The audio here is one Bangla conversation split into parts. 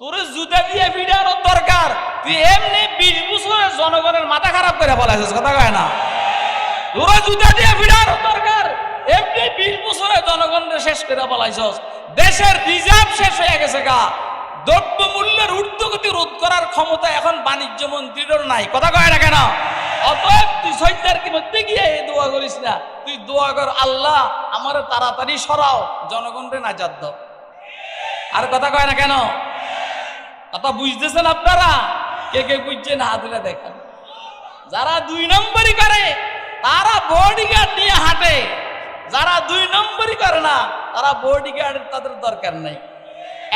তোরে জুতা দিয়ে ভিড়ার দরকার। তুই এমনি বিশ বছরের জনগণের মাথা খারাপ করে বলাইছিস কথা কয় না? তোরে জুতা দিয়ে ভিড়ার দরকার। এমনি বিশ বছরের জনগণের শেষ করে বলাইছস দেশের রিজার্ভ শেষ হয়ে গেছে গা। দ্রব্য মূল্যের ঊর্ধ্বগতি রোধ করার ক্ষমতা এখন বাণিজ্য মন্ত্রীর নাই, কথা কয় না কেন? অতএব তুই সৈন্যের কি মধ্যে গিয়ে দোয়া করিস না। তুই দোয়া কর, আল্লাহ, আমার তাড়াতাড়ি সরাও। জনগণকে নাজাদ দাও। আর কথা কয় না কেন? কথা বুঝতেছেন আপনারা? কে কে বুঝছেন? হাত দিলে দেখেন। যারা দুই নম্বরই করে, তারা বডিগার্ড নিয়ে হাঁটে। যারা দুই নম্বরই করে না, তারা বডিগার্ড তাদের দরকার নেই।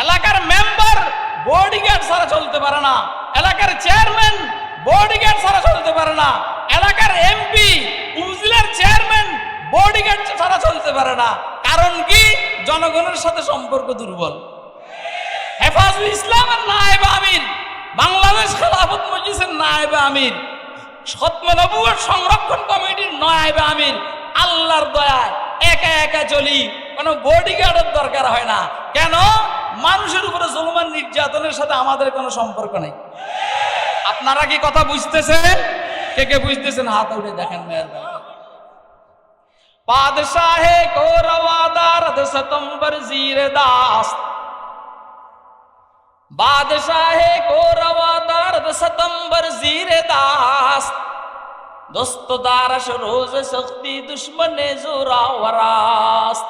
এলাকার মেম্বার বডিগার্ড ছাড়া চলতে পারে না। এলাকার চেয়ারম্যান বডিগার্ড ছাড়া চলতে পারে না। এলাকার এমপি উপজেলার চেয়ারম্যান বডিগার্ড ছাড়া চলতে পারে না। কারণ কি? জনগণের সাথে সম্পর্ক দুর্বল। হেফাজুল ইসলামের নায়েব আমির বাংলাদেশ খেলাফত মজলিসের নায়েব আমির সৎমে সংরক্ষণ কমিটির নায়েব আমির আল্লাহর দয়ায় একা একা চলি, কোনো বডিগার্ডের দরকার হয় না। কেন? মানুষের উপরে জলমান নির্যাতনের সাথে আমাদের কোনো সম্পর্ক নেই। আপনারা কি কথা বুঝতেছেন? কে কে বুঝতেছেন? হাত উঠে দেখেন পাদশাহে কো রওয়াদার সতম্বর জির দাস। بادشاہ کو روا دارد ستمبر زیر داست۔ دوست دارش روز سختی دشمن زورا وراست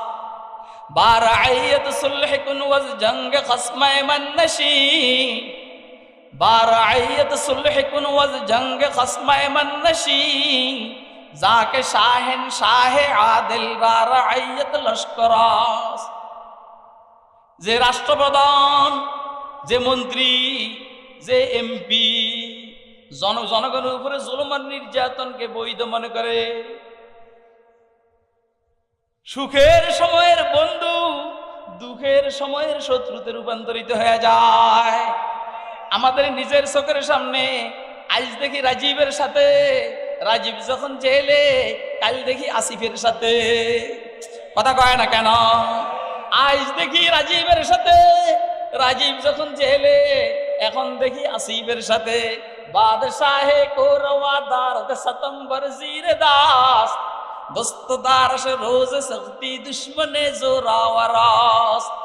بارعیت صلح کن وز جنگ خسم من نشی۔ بارعیت صلح کن وز جنگ خسم من نشی۔ زاک شاہن شاہ عادل بارعیت لشکراست۔ راشٹر پردان যে মন্ত্রী, যে এমপি, জন, জনগণের উপরে জুলমান নির্যাতনকে বৈধ মনে করে। সুখের সময়ের বন্ধু দুঃখের সময়ের শত্রুতে রূপান্তরিত হয়ে যায়। আমাদের নিজের চোখের সামনে আজ দেখি রাজীবের সাথে। রাজীব যখন জেলে, কাল দেখি আসিফের সাথে। কথা কয় না কেন? আজ দেখি রাজীবের সাথে রাজীব যখন জেলে, এখন দেখি আসিফের সাথে বাদশাহে কোরওয়াদার সতম্বর জির দাস। দোস্ত দারস রোজ সখতি দুশ্মনে জোরাওয়ারাস